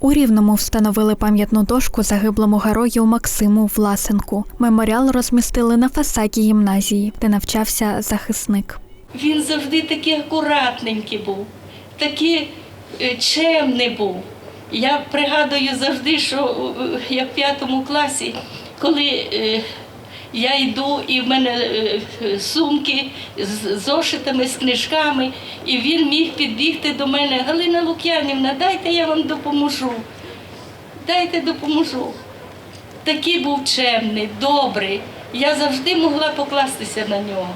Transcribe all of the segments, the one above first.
У Рівному встановили пам'ятну дошку загиблому герою Максиму Власенку. Меморіал розмістили на фасаді гімназії, де навчався захисник. Він завжди такий акуратненький був, такий е, чемний був. Я пригадую завжди, що е, я в п'ятому класі, коли е, я йду, і в мене е, е, сумки з зошитами, з книжками, і він міг підбігти до мене. Галина Лук'янівна, дайте я вам допоможу. Дайте допоможу. Такий був чемний, добрий. Я завжди могла покластися на нього.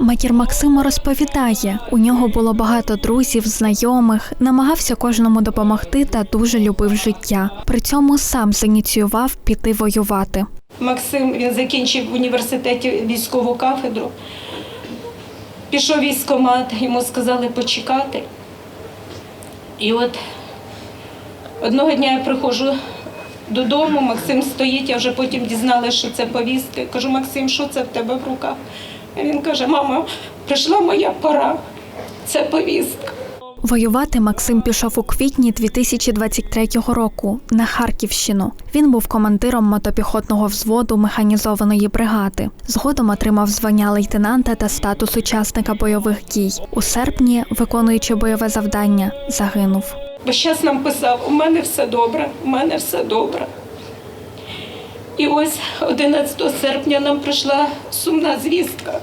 Матір Максима розповідає, у нього було багато друзів, знайомих, намагався кожному допомогти та дуже любив життя. При цьому сам зініціював піти воювати. Максим він закінчив в університеті військову кафедру. Пішов військкомат, йому сказали почекати. І от одного дня я приходжу додому, Максим стоїть, я вже потім дізналася, що це повістка. Кажу, Максим, що це в тебе в руках? А він каже, мама, прийшла моя пора, це повістка. Воювати Максим пішов у квітні 2023 року на Харківщину. Він був командиром мотопіхотного взводу механізованої бригади. Згодом отримав звання лейтенанта та статус учасника бойових дій. У серпні, виконуючи бойове завдання, загинув. Бо зараз нам писав, у мене все добре, у мене все добре. І ось 11 серпня нам прийшла сумна звістка,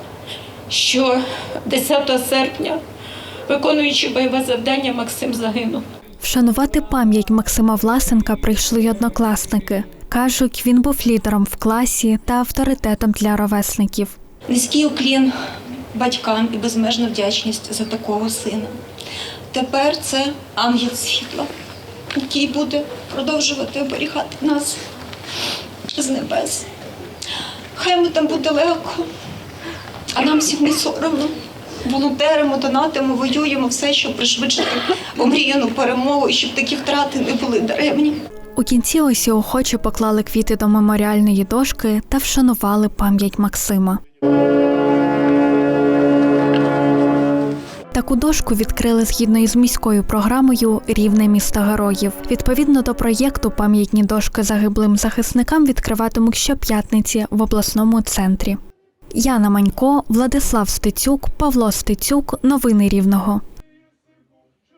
що 10 серпня, виконуючи бойове завдання, Максим загинув. Вшанувати пам'ять Максима Власенка прийшли й однокласники. Кажуть, він був лідером в класі та авторитетом для ровесників. Низький уклін батькам і безмежна вдячність за такого сина. Тепер це ангел світла, який буде продовжувати оберігати нас з небес. Хай йому там буде легко, а нам всім не соромно. Волонтеримо, донатимо, воюємо все, щоб пришвидшити омріяну перемогу і щоб такі втрати не були даремні. У кінці усі охоче поклали квіти до меморіальної дошки та вшанували пам'ять Максима. Таку дошку відкрили згідно із міською програмою Рівне місто героїв. Відповідно до проєкту, пам'ятні дошки загиблим захисникам відкриватимуть щоп'ятниці в обласному центрі. Яна Манько, Владислав Стецюк, Павло Стецюк. Новини Рівного.